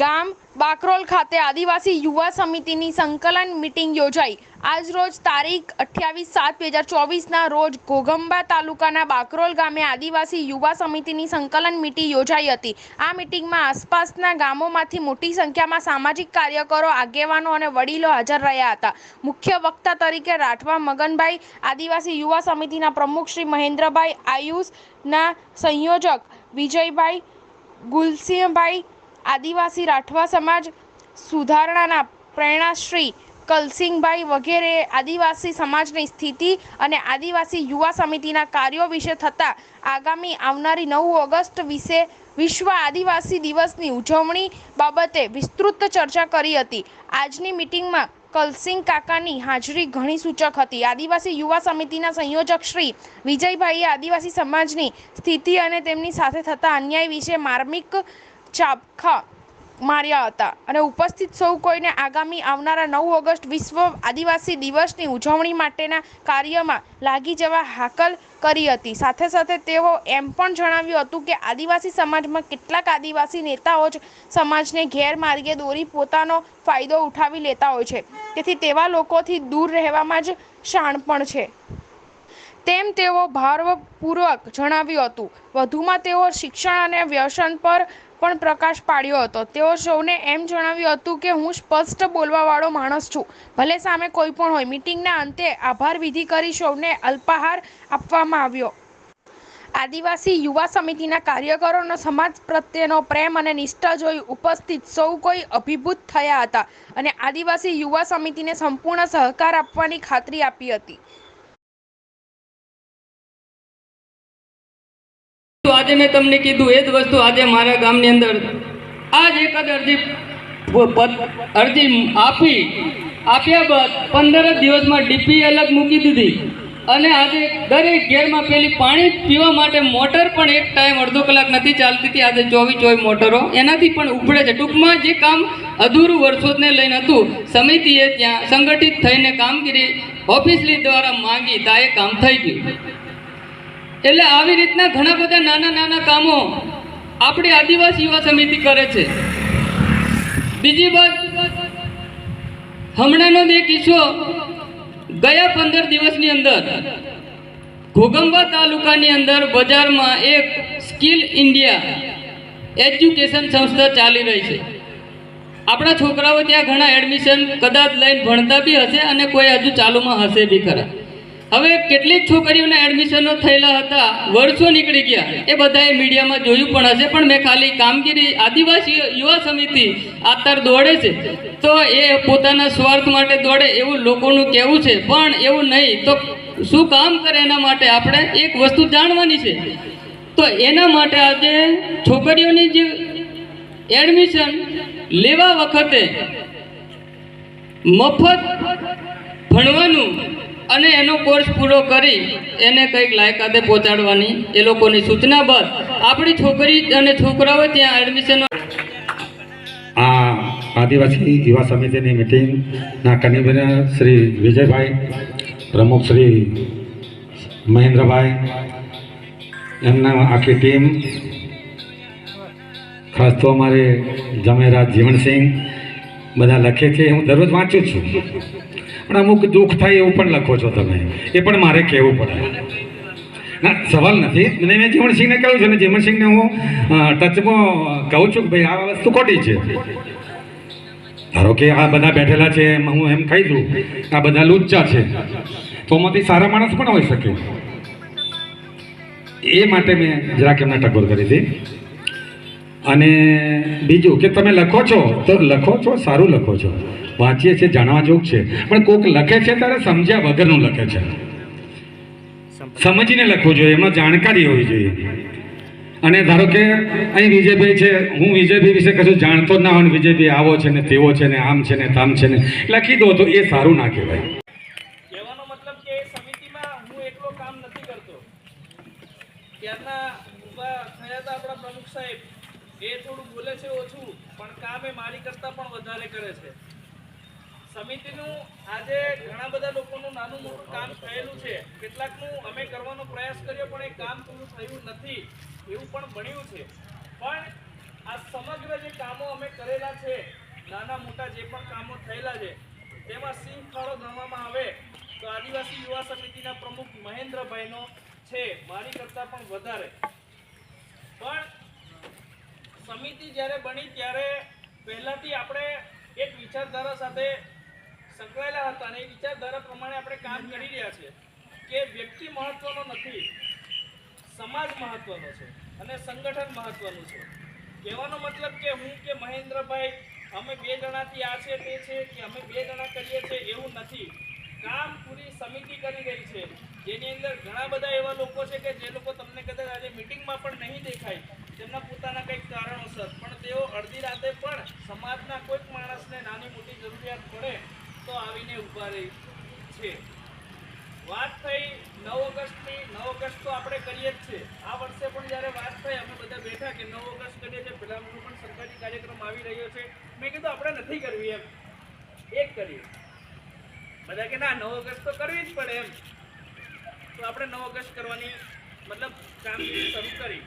ગામ બાકરોલ ખાતે આદિવાસી યુવા સમિતિની સંકલન મિટિંગ યોજાઈ. આજ રોજ તારીખ અઠ્યાવીસ સાત બે હજાર ચોવીસના રોજ ઘોઘંબા તાલુકાના બાકરોલ ગામે આદિવાસી યુવા સમિતિની સંકલન મિટિંગ યોજાઈ હતી. આ મિટિંગમાં આસપાસના ગામોમાંથી મોટી સંખ્યામાં સામાજિક કાર્યકરો, આગેવાનો અને વડીલો હાજર રહ્યા હતા. મુખ્ય વક્તા તરીકે રાઠવા મગનભાઈ, આદિવાસી યુવા સમિતિના પ્રમુખ શ્રી મહેન્દ્રભાઈ આયુષના સંયોજક વિજયભાઈ ગુલસિંહભાઈ આદિવાસી રાઠવા સમાજ સુધારણાના પ્રેરણાશ્રી કલસિંહભાઈ વગેરે આદિવાસી સમાજની સ્થિતિ અને આદિવાસી યુવા સમિતિના કાર્યો વિશે થતા આગામી આવનારી નવ ઓગસ્ટ વિશે વિશ્વ આદિવાસી દિવસની ઉજવણી બાબતે વિસ્તૃત ચર્ચા કરી હતી. આજની મિટિંગમાં કલસિંહ કાકાની હાજરી ઘણી સૂચક હતી. આદિવાસી યુવા સમિતિના સંયોજક શ્રી વિજયભાઈએ આદિવાસી સમાજની સ્થિતિ અને તેમની સાથે થતા અન્યાય વિશે માર્મિક ચાબખા માર્યા હતા. અને ઉપસ્થિત સૌ કોઈને આગામી આવનારા નવ ઓગસ્ટ વિશ્વ આદિવાસી દિવસની ઉજવણી માટેના કાર્યમાં લાગી જવા હાકલ કરી હતી. સાથે સાથે તેઓ એમ પણ જણાવ્યું હતું કે આદિવાસી સમાજમાં કેટલાક આદિવાસી નેતાઓ જ સમાજને ગેરમાર્ગે દોરી પોતાનો ફાયદો ઉઠાવી લેતા હોય છે. તેથી તેવા લોકોથી દૂર રહેવામાં જ શાણપણ છે. તેમ તેઓ ભારપૂર્વક જણાવ્યું હતું. વધુમાં તેઓ શિક્ષણ અને વ્યસન પર પણ પ્રકાશ પાડ્યો હતો. તેઓ સૌને એમ જણાવ્યું હતું કે હું સ્પષ્ટ બોલવાવાળો માણસ છું. ભલે સામે કોઈ પણ હોય, મિટિંગના અંતે આભાર વિધિ કરી સૌને અલ્પાહાર આપવામાં આવ્યો. આદિવાસી યુવા સમિતિના કાર્યકરોનો સમાજ પ્રત્યેનો પ્રેમ અને નિષ્ઠા જોઈ ઉપસ્થિત સૌ કોઈ અભિભૂત થયા હતા અને આદિવાસી યુવા સમિતિને સંપૂર્ણ સહકાર આપવાની ખાતરી આપી હતી. આજે મેં તમને કીધું એ જ વસ્તુ આજે મારા ગામની અંદર. આજ એકાદ અરજી અરજી આપી, આપ્યા બાદ પંદર જ દિવસમાં ડીપી અલગ મૂકી દીધી. અને આજે દરેક ઘેરમાં પેલી પાણી પીવા માટે મોટર પણ એક ટાઈમ અડધો કલાક નથી ચાલતી હતી. આજે ચોવીસ ચોવીસ મોટરો. એનાથી પણ ઉપડે છે. ટૂંકમાં જે કામ અધૂરું વર્ષોને લઈને હતું, સમિતિએ ત્યાં સંગઠિત થઈને કામગીરી ઓફિસલી દ્વારા માંગી તા એ કામ થઈ ગયું. એટલે આવી રીતના ઘણા બધા નાના નાના કામો આપણી આદિવાસી યુવા સમિતિ કરે છે. બીજી વાત, હમણાંનો જ એક કિસ્સો ગયા પંદર દિવસની અંદર. ઘોગંબા તાલુકાની અંદર બજારમાં એક સ્કિલ ઇન્ડિયા એજ્યુકેશન સંસ્થા ચાલી રહી છે. આપણા છોકરાઓ ત્યાં ઘણા એડમિશન, કદાચ લઈને ભણતા બી હશે અને કોઈ હજુ ચાલુમાં હશે બી ખરા. હવે કેટલીક છોકરીઓના એડમિશનો થયેલા હતા, વર્ષો નીકળી ગયા. એ બધાએ મીડિયામાં જોયું પણ હશે, પણ મેં ખાલી કામગીરી, આદિવાસી યુવા સમિતિ આતર દોડે છે. તો એ પોતાના સ્વાર્થ માટે દોડે એવું લોકોનું કહેવું છે, પણ એવું નહીં. તો શું કામ કરે એના માટે આપણે? એક વસ્તુ જાણવાની છે. તો એના માટે આજે છોકરીઓની જે એડમિશન લેવા વખતે મફત ભણવાનું અને એનો કોર્સ પૂરો કરી એને કંઈક લાયકાતે પહોંચાડવાની. એ લોકોની સૂચના બાદ આપણી છોકરી અને છોકરાઓ ત્યાં એડમિશન આ આદિવાસી યુવા સમિતિની મિટિંગના કન્વીનર શ્રી વિજયભાઈ, પ્રમુખ શ્રી મહેન્દ્રભાઈ, એમના આખી ટીમ ખાસ તો અમારે જમેરા જીવણસિંહ બધા લખે છે, હું દરરોજ વાંચું છું. પણ અમુક દુઃખ થાય એવું પણ લખો છો તમે. એ પણ મારે કહેવું પડે. ના, સવાલ નથી. મને મેં જીવનસિંહને કહ્યું છે ને, જીવનસિંહને હું ટચમાં કહું છું કે ભાઈ, આ વસ્તુ ખોટી છે. ધારો કે આ બધા બેઠેલા છે, એમ હું એમ કહી દઉં, આ બધા લુચ્ચા છે. તો એમાંથી સારા માણસ પણ હોઈ શકે. એ માટે મેં જરાક એમને ટકોર કરી હતી. અને બીજું કે તમે લખો છો, તો લખો છો, સારું લખો છો. વાંચીએ છીએ, જાણવા જોગ છે. પણ કોઈક લખે છે ત્યારે સમજ્યા વગરનું લખે છે. સમજીને લખવું જોઈએ, એમાં જાણકારી હોવી જોઈએ. અને ધારો કે અહીં વિજયભાઈ છે, હું વિજયભાઈ વિશે કશું જાણતો જ ના હોય વિજયભાઈ આવો છે ને તેવો છે ને આમ છે ને તામ છે ને, લખી દો તો એ સારું ના કહેવાય. સાહેબ. એ થોડું બોલે છે ઓછું, પણ કામ એ મારી કરતાં પણ વધારે કરે છે. સમિતિનું આજે ઘણા બધા લોકોનું નાનું મોટું કામ થયેલું છે. કેટલાકનું અમે કરવાનો પ્રયાસ કર્યો, પણ એ કામ પૂરું થયું નથી એવું પણ બન્યું છે. પણ આ સમગ્ર જે કામો અમે કરેલા છે, નાના મોટા જે પણ કામો થયેલા છે, તેમાં સિંહ ફાળો ગણવામાં આવે તો આદિવાસી યુવા સમિતિના પ્રમુખ મહેન્દ્રભાઈનો છે, મારી કરતાં પણ વધારે. પણ સમિતિ જ્યારે બની ત્યારે પહેલાથી આપણે એક વિચારધારા સાથે સંકળાયેલા હતા અને એ વિચારધારા પ્રમાણે આપણે કામ કરી રહ્યા છીએ કે વ્યક્તિ મહત્વનો નથી, સમાજ મહત્વનો છે અને સંગઠન મહત્વનું છે. કહેવાનો મતલબ કે હું કે મહેન્દ્રભાઈ, અમે બે જણાથી આ છે, તે છે, કે અમે બે જણા કરીએ છીએ એવું નથી. કામ પૂરી સમિતિ કરી રહી છે. જેની અંદર ઘણા બધા એવા લોકો છે કે જે લોકો તમને કદાચ આજે મિટિંગમાં પણ નહીં દેખાય. તેમના પોતાના કંઈક કારણોસર. પણ તેઓ અડધી રાતે પણ સમાજના કોઈક માણસને નાની મોટી જરૂરિયાત પડે તો આવીને ઊભા રહી છે. વાત થઈ નવ ઓગસ્ટની. નવ ઓગસ્ટ તો આપણે કરીએ જ છે આ વર્ષે પણ જ્યારે વાત થઈ, અમે બધા બેઠા કે નવ ઓગસ્ટ કરીએ છીએ. પેલાનો પણ સરકારી કાર્યક્રમ આવી રહ્યો છે. મેં કીધું, આપણે નથી કરવી એમ. એક કરીએ. બધા કે, ના, નવ ઓગસ્ટ તો કરવી જ પડે એમ. તો આપણે નવ ઓગસ્ટ કરવાની મતલબ કામગીરી શરૂ કરી.